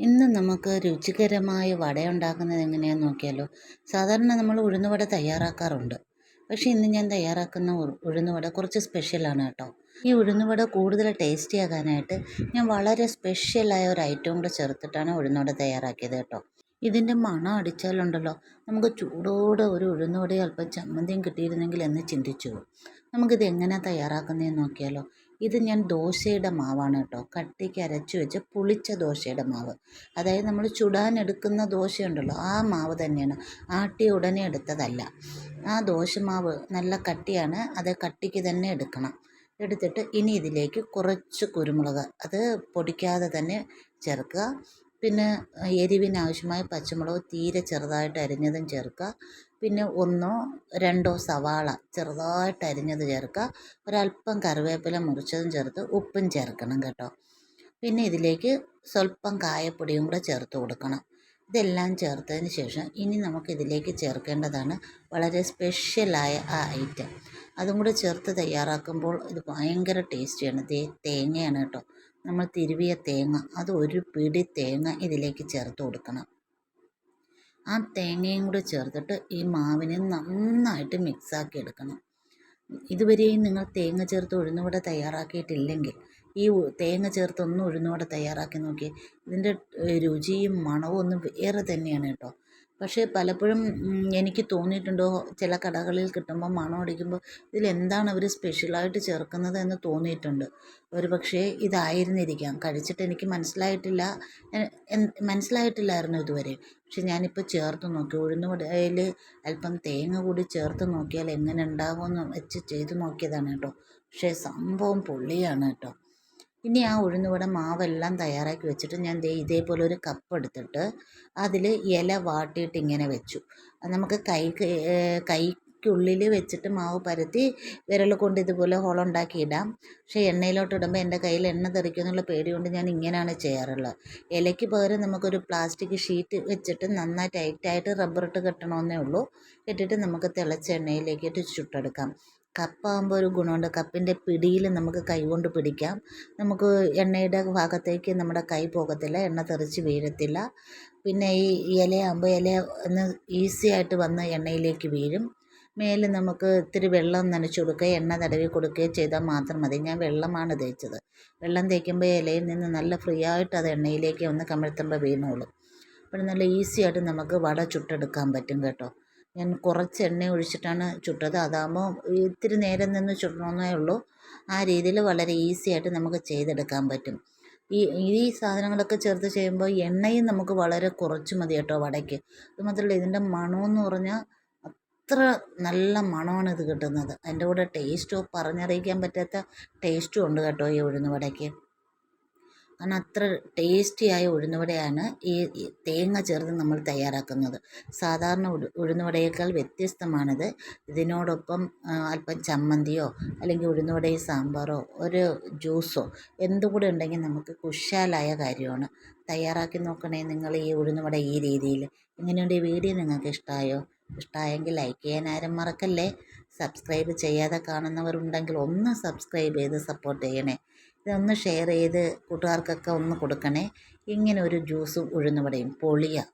ഇന്ന് നമുക്ക് രുചികരമായ വട ഉണ്ടാക്കുന്നത് എങ്ങനെയാണെന്ന് നോക്കിയാലോ? സാധാരണ നമ്മൾ ഉഴുന്നുവട തയ്യാറാക്കാറുണ്ട്. പക്ഷേ ഇന്ന് ഞാൻ തയ്യാറാക്കുന്ന ഉഴുന്നുവട കുറച്ച് സ്പെഷ്യലാണ് കേട്ടോ. ഈ ഉഴുന്നുവട കൂടുതൽ ടേസ്റ്റി ആകാനായിട്ട് ഞാൻ വളരെ സ്പെഷ്യലായ ഒരു ഐറ്റം കൂടെ ചേർത്തിട്ടാണ് ഉഴുന്നുവട തയ്യാറാക്കിയത് കേട്ടോ. ഇതിന്റെ മണം അടിച്ചാലുണ്ടല്ലോ നമുക്ക് ചൂടോടെ ഒരു ഉഴുന്നുവടയും അല്പം ചമ്മന്തിയും കിട്ടിയിരുന്നെങ്കിൽ എന്ന് ചിന്തിച്ചു നമുക്കിത് എങ്ങനെ തയ്യാറാക്കുന്നതെന്ന് നോക്കിയാലോ? ഇത് ഞാൻ ദോശയുടെ മാവാണ് കേട്ടോ. കട്ടിക്ക് അരച്ച് വെച്ച് പുളിച്ച ദോശയുടെ മാവ്. അതായത് നമ്മൾ ചുടാൻ എടുക്കുന്ന ദോശയുണ്ടല്ലോ ആ മാവ് തന്നെയാണ്. ആട്ടിയ ഉടനെ എടുത്തതല്ല. ആ ദോശമാവ് നല്ല കട്ടിയാണ് അത് കട്ടിക്ക് തന്നെ എടുക്കണം. എടുത്തിട്ട് ഇനി ഇതിലേക്ക് കുറച്ച് കുരുമുളക് അത് പൊടിക്കാതെ തന്നെ ചേർക്കുക. പിന്നെ എരിവിനാവശ്യമായ പച്ചമുളക് തീരെ ചെറുതായിട്ട് അരിഞ്ഞതും ചേർക്കുക. പിന്നെ ഒന്നോ രണ്ടോ സവാള ചെറുതായിട്ട് അരിഞ്ഞത് ചേർക്കുക. ഒരല്പം കറിവേപ്പില മുറിച്ചതും ചേർത്ത് ഉപ്പും ചേർക്കണം കേട്ടോ. പിന്നെ ഇതിലേക്ക് സ്വല്പം കായപ്പൊടിയും കൂടെ ചേർത്ത് കൊടുക്കണം. ഇതെല്ലാം ചേർത്തതിന് ശേഷം ഇനി നമുക്ക് ഇതിലേക്ക് ചേർക്കേണ്ടതാണ് വളരെ സ്പെഷ്യലായ ആ ഐറ്റം അതും കൂടെ ചേർത്ത് തയ്യാറാക്കുമ്പോൾ ഇത് ഭയങ്കര ടേസ്റ്റിയാണ് തേ തേങ്ങയാണ് കേട്ടോ. നമ്മൾ തിരുവിയ തേങ്ങ അത് ഒരു പിടി തേങ്ങ ഇതിലേക്ക് ചേർത്ത് കൊടുക്കണം. ആ തേങ്ങയും കൂടെ ചേർത്തിട്ട് ഈ മാവിനെ നന്നായിട്ട് മിക്സാക്കി എടുക്കണം. ഇതുവരെയും നിങ്ങൾ തേങ്ങ ചേർത്ത് ഉഴുന്നുവട തയ്യാറാക്കിയിട്ടില്ലെങ്കിൽ ഈ തേങ്ങ ചേർത്ത് ഒന്ന് ഉഴുന്നുവട തയ്യാറാക്കി നോക്കിയേ. ഇതിന്റെ രുചിയും മണവും ഒന്ന് വേറെ തന്നെയാണ് കേട്ടോ. പക്ഷേ പലപ്പോഴും എനിക്ക് തോന്നിയിട്ടുണ്ട് ചില കടകളിൽ കിട്ടുമ്പോൾ മണം അടിക്കുമ്പോൾ ഇതിലെന്താണ് അവർ സ്പെഷ്യലായിട്ട് ചേർക്കുന്നത് എന്ന് തോന്നിയിട്ടുണ്ട്. ഒരു പക്ഷേ ഇതായിരുന്നിരിക്കാം. കഴിച്ചിട്ട് എനിക്ക് മനസ്സിലായിട്ടില്ല. മനസ്സിലായിട്ടില്ലായിരുന്നു ഇതുവരെ. പക്ഷെ ഞാനിപ്പോൾ ചേർത്ത് നോക്കി. ഉഴുന്നുവടയിൽ അല്പം തേങ്ങ കൂടി ചേർത്ത് നോക്കിയാൽ എങ്ങനെ ഉണ്ടാകുമെന്ന് വെച്ച് ചെയ്ത് നോക്കിയതാണ് കേട്ടോ. പക്ഷേ സംഭവം പൊള്ളിയാണ് കേട്ടോ. ഇനി ആ ഉഴുന്നുവട മാവെല്ലാം തയ്യാറാക്കി വെച്ചിട്ട് ഞാൻ ദേ ഇതേപോലെ ഒരു കപ്പ് എടുത്തിട്ട് അതിൽ ഇല വാട്ടിയിട്ട് ഇങ്ങനെ വെച്ചു. നമുക്ക് കൈ കൈക്കുള്ളിൽ വെച്ചിട്ട് മാവ് പരത്തി വിരൽ കൊണ്ട് ഇതുപോലെ ഹോളുണ്ടാക്കി ഇടാം. പക്ഷേ എണ്ണയിലോട്ട് ഇടുമ്പോൾ എന്റെ കയ്യിൽ എണ്ണ തെറിക്കും എന്നുള്ള പേടി കൊണ്ട് ഞാൻ ഇങ്ങനെയാണ് ചെയ്യാറുള്ളത്. ഇലയ്ക്ക് പകരം നമുക്കൊരു പ്ലാസ്റ്റിക് ഷീറ്റ് വെച്ചിട്ട് നന്നായി ടൈറ്റായിട്ട് റബ്ബറിട്ട് കെട്ടണമെന്നേ ഉള്ളൂ. കെട്ടിട്ട് നമുക്ക് തിളച്ച എണ്ണയിലേക്കിട്ട് ചുട്ടെടുക്കാം. കപ്പാകുമ്പോൾ ഒരു ഗുണമുണ്ട്. കപ്പിന്റെ പിടിയിൽ നമുക്ക് കൈകൊണ്ട് പിടിക്കാം. നമുക്ക് എണ്ണയുടെ ഭാഗത്തേക്ക് നമ്മുടെ കൈ പോകത്തില്ല. എണ്ണ തെറിച്ച് വീഴത്തില്ല. പിന്നെ ഈ ഇലയാകുമ്പോൾ ഇല ഒന്ന് ഈസി ആയിട്ട് വന്ന് എണ്ണയിലേക്ക് വീഴും. മേലെ നമുക്ക് ഇത്തിരി വെള്ളം നനച്ചു കൊടുക്കുക എണ്ണ തടവി കൊടുക്കുകയോ ചെയ്താൽ മാത്രം മതി. ഞാൻ വെള്ളമാണ് തേച്ചത്. വെള്ളം തേക്കുമ്പോൾ ഇലയിൽ നിന്ന് നല്ല ഫ്രീ ആയിട്ട് അത് എണ്ണയിലേക്ക് ഒന്ന് കമിഴ്ത്തുമ്പോൾ വീണോളും. അപ്പോൾ നല്ല ഈസി ആയിട്ട് നമുക്ക് വട ചുട്ടെടുക്കാൻ പറ്റും കേട്ടോ. ഞാൻ കുറച്ച് എണ്ണ ഒഴിച്ചിട്ടാണ് ചുട്ടത്. അതാകുമ്പോൾ ഇത്തിരി നേരം നിന്ന് ചുടണമെന്നേ ഉള്ളൂ. ആ രീതിയിൽ വളരെ ഈസി ആയിട്ട് നമുക്ക് ചെയ്തെടുക്കാൻ പറ്റും. ഈ ഈ സാധനങ്ങളൊക്കെ ചേർത്ത് ചെയ്യുമ്പോൾ എണ്ണയും നമുക്ക് വളരെ കുറച്ച് മതി കേട്ടോ വടയ്ക്ക്. അതുമാത്രമല്ല ഇതിന്റെ മണമെന്ന് പറഞ്ഞാൽ അത്ര നല്ല മണമാണ് ഇത് കിട്ടുന്നത്. അതിന്റെ കൂടെ ടേസ്റ്റോ പറഞ്ഞറിയിക്കാൻ പറ്റാത്ത ടേസ്റ്റും ഉണ്ട് കേട്ടോ ഈ ഉഴുന്ന് വടയ്ക്ക്. കാരണം അത്ര ടേസ്റ്റിയായ ഉഴുന്നുവടയാണ് ഈ തേങ്ങ ചേർത്ത് നമ്മൾ തയ്യാറാക്കുന്നത്. സാധാരണ ഉഴുന്നുവടയേക്കാൾ വ്യത്യസ്തമാണിത്. ഇതിനോടൊപ്പം അല്പം ചമ്മന്തിയോ അല്ലെങ്കിൽ ഉഴുന്നുവടയും സാമ്പാറോ ഒരു ജ്യൂസോ എന്തും കൂടെ ഉണ്ടെങ്കിൽ നമുക്ക് കുശാലായ കാര്യമാണ്. തയ്യാറാക്കി നോക്കണേ നിങ്ങൾ ഈ ഉഴുന്നുവട ഈ രീതിയിൽ. ഇങ്ങനെയുണ്ട് ഈ വീഡിയോ നിങ്ങൾക്ക് ഇഷ്ടമായോ? ഇഷ്ടമായെങ്കിൽ ലൈക്ക് ചെയ്യാൻ ആരും മറക്കല്ലേ? സബ്സ്ക്രൈബ് ചെയ്യാതെ കാണുന്നവരുണ്ടെങ്കിൽ ഒന്ന് സബ്സ്ക്രൈബ് ചെയ്ത് സപ്പോർട്ട് ചെയ്യണേ. ഇതൊന്ന് ഷെയർ ചെയ്ത് കൂട്ടുകാർക്കൊക്കെ ഒന്ന് കൊടുക്കണേ. ഇങ്ങനെ ഒരു ജ്യൂസും ഉഴുന്നുവടയും പൊളിയാണ്